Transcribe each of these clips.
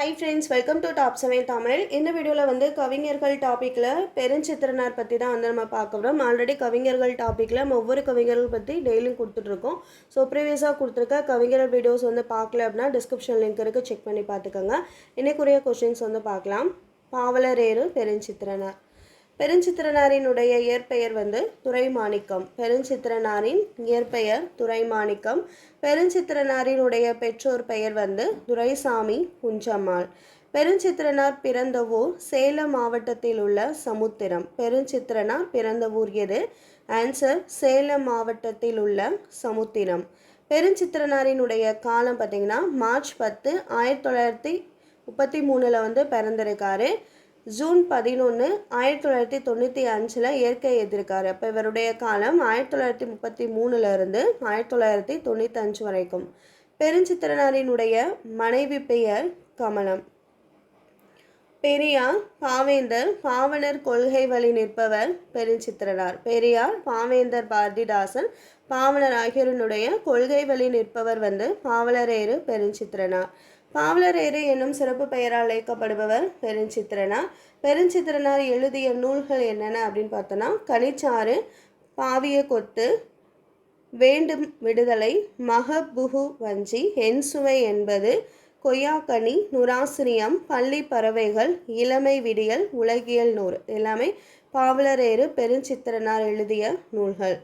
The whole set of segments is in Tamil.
Hi friends welcome to top seven Tamil இந்த வீடியோவில் வந்து கவிஞர்கள் டாப்பிக்கில் பெருஞ்சித்திரனார் பற்றி தான் வந்து நம்ம பார்க்க போகிறோம் ஆல்ரெடி கவிஞர்கள் டாப்பிக்கில் நம்ம ஒவ்வொரு கவிஞர்கள் பற்றி டெய்லியும் கொடுத்துட்ருக்கோம். ஸோ ப்ரீவியஸாக கொடுத்துருக்க கவிஞர் வீடியோஸ் வந்து பார்க்கல அப்படின்னா டிஸ்கிரிப்ஷன் லிங்க் இருக்குது செக் பண்ணி பார்த்துக்கோங்க. இன்னைக்குரிய கொஷின்ஸ் வந்து பார்க்கலாம். பாவலரேறு பெருஞ்சித்திரனார். பெருஞ்சித்திரனாரினுடைய இயற்பெயர் வந்து துரைமாணிக்கம். பெருஞ்சித்திரனாரின் இயற்பெயர் துரைமாணிக்கம். பெருஞ்சித்திரனாரினுடைய பெற்றோர் பெயர் வந்து துரைசாமி குஞ்சம்மாள். பெருஞ்சித்திரனார் பிறந்த ஊர் சேலம் மாவட்டத்தில் உள்ள சமுத்திரம். பெருஞ்சித்திரனார் பிறந்த ஊர் எது? ஆன்சர் சேலம் மாவட்டத்தில் உள்ள சமுத்திரம். பெருஞ்சித்திரனாரினுடைய காலம் பார்த்தீங்கன்னா மார்ச் பத்து ஆயிரத்தி தொள்ளாயிரத்தி முப்பத்தி மூணில் வந்து பிறந்திருக்காரு. ஜூன் பதினொன்று ஆயிரத்தி தொள்ளாயிரத்தி தொண்ணூற்றி அஞ்சில் இயற்கை எதிர்க்கார். அப்போ இவருடைய காலம் ஆயிரத்தி தொள்ளாயிரத்தி முப்பத்தி மூணுலேருந்து ஆயிரத்தி தொள்ளாயிரத்தி தொண்ணூற்றி அஞ்சு வரைக்கும். பெருஞ்சித்திரனாரினுடைய மனைவி பெயர் கமலம். பெரியார் பாவேந்தர் பாவனர் கொள்கை வழி நிற்பவர் பெருஞ்சித்திரனார். பெரியார் பாவேந்தர் பாரதிதாசன் பாவனர் ஆகியோரினுடைய கொள்கை வழி நிற்பவர் வந்து பாவலரேறு பெருஞ்சித்திரனார். பாவலரேறு என்னும் சிறப்பு பெயரால் அழைக்கப்படுபவர் பெருஞ்சித்திரனார் பெருஞ்சித்திரனார் எழுதிய நூல்கள் என்னென்ன அப்படின்னு பார்த்தோன்னா கனிச்சாறு பாவிய கொத்து வேண்டும் விடுதலை மகபுகு வஞ்சி என்சுவை என்பது கொய்யாக்கனி நுராசிரியம் பள்ளி பறவைகள் இளமை விடியல் உலகியல் நூறு. எல்லாமே பாவலரேறு பெருஞ்சித்திரனார் எழுதிய நூல்கள்.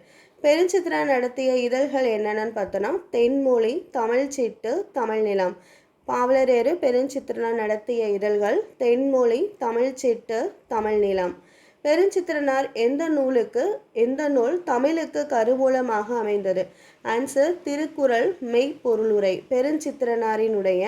பெருஞ்சித்திரன் நடத்திய இதழ்கள் என்னென்னு பார்த்தோன்னா தென்மொழி தமிழ் சீட்டு தமிழ் நிலம் பாவலரேறு பெருஞ்சித்திரனா நடத்திய இதழ்கள் தென்மொழி தமிழ் சீட்டு தமிழ் நிலம். பெருஞ்சித்திரனார் எந்த நூலுக்கு எந்த நூல் தமிழுக்கு கருவூலமாக அமைந்தது? ஆன்சர் திருக்குறள் மெய்ப்பொருளுரை. பெருஞ்சித்திரனாரினுடைய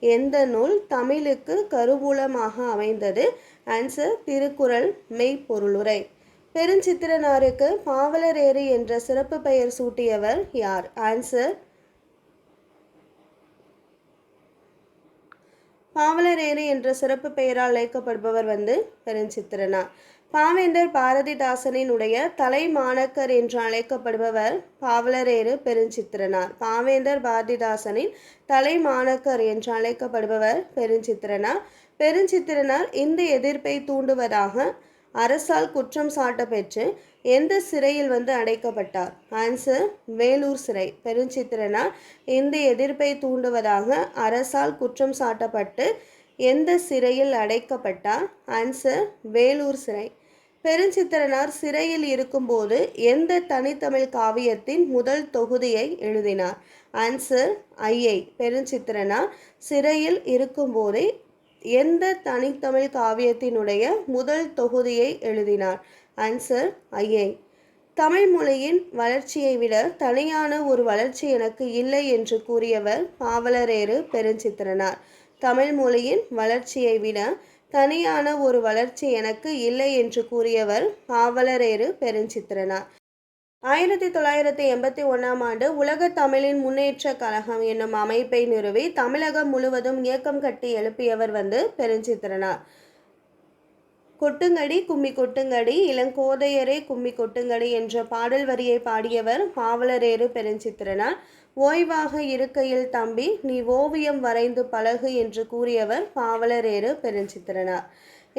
எந்த நூல் தமிழுக்கு கருவூலமாக அமைந்தது? ஆன்சர் திருக்குறள் மெய்ப்பொருளுரை. பெருஞ்சித்திரனாருக்கு பாவலரேறு என்ற சிறப்பு பெயர் சூட்டியவர் யார்? ஆன்சர் பாவலரேறு என்ற சிறப்பு பெயரால் அழைக்கப்படுபவர் வந்து பெருஞ்சித்திரனார் பாவேந்தர் பாரதிதாசனினுடைய தலை மாணக்கர் என்று அழைக்கப்படுபவர் பாவலரேறு பெருஞ்சித்திரனார். பாவேந்தர் பாரதிதாசனின் தலை மாணக்கர் என்று அழைக்கப்படுபவர் பெருஞ்சித்திரனார் பெருஞ்சித்திரனார் இந்த எதிர்ப்பை தூண்டுவதாக அரசால் குற்றம் சாட்டப்பெற்று எந்த சிறையில் வந்து அடைக்கப்பட்டார்? ஆன்சர் வேலூர் சிறை. பெருஞ்சித்திரனார் இந்த எதிர்ப்பை தூண்டுவதாக அரசால் குற்றம் சாட்டப்பட்டு எந்த சிறையில் அடைக்கப்பட்டார்? ஆன்சர் வேலூர் சிறை. பெருஞ்சித்திரனார் சிறையில் இருக்கும்போது எந்த தனித்தமிழ் காவியத்தின் முதல் தொகுதியை எழுதினார்? ஆன்சர் ஐயை பெருஞ்சித்திரனார் சிறையில் இருக்கும்போதே எந்த தனித்தமிழ் காவியத்தினுடைய முதல் தொகுதியை எழுதினார்? ஆன்சர் ஐயை தமிழ் மொழியின் வளர்ச்சியை விட தனியான ஒரு வளர்ச்சி எனக்கு இல்லை என்று கூறியவர் பாவலரேறு பெருஞ்சித்திரனார். தமிழ் மொழியின் வளர்ச்சியை விட தனியான ஒரு வளர்ச்சி எனக்கு இல்லை என்று கூறியவர் பாவலரேறு பெருஞ்சித்திரனார். ஆயிரத்தி தொள்ளாயிரத்தி எண்பத்தி ஒன்றாம் ஆண்டு உலக தமிழின் முன்னேற்ற கழகம் என்னும் அமைப்பை நிறுவி தமிழகம் முழுவதும் இயக்கம் கட்டி எழுப்பியவர் வந்து பெருஞ்சித்திரனார். கொட்டுங்கடி கும்மி கொட்டுங்கடி இளங்கோதையரே கும்மி கொட்டுங்கடி என்ற பாடல் வரியை பாடியவர் பாவலரேறு பெருஞ்சித்திரனார். ஓய்வாக இருக்கையில் தம்பி நீ ஓவியம் வரைந்து பழகு என்று கூறியவர் பாவலரேறு பெருஞ்சித்திரனார்.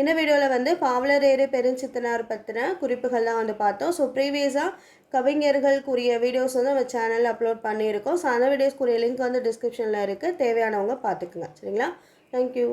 இந்த வீடியோவில் வந்து பாவலரேறு பெருஞ்சித்தனார் பற்றின குறிப்புகள்லாம் வந்து பார்த்தோம். ஸோ ப்ரீவியஸாக கவிஞர்களுக்குரிய வீடியோஸ் வந்து நம்ம சேனலில் அப்லோட் பண்ணியிருக்கோம். ஸோ அந்த வீடியோஸ்க்குரிய லிங்க் வந்து டிஸ்கிரிப்ஷனில் இருக்குது தேவையானவங்க பார்த்துக்குங்க. சரிங்களா? தேங்க்யூ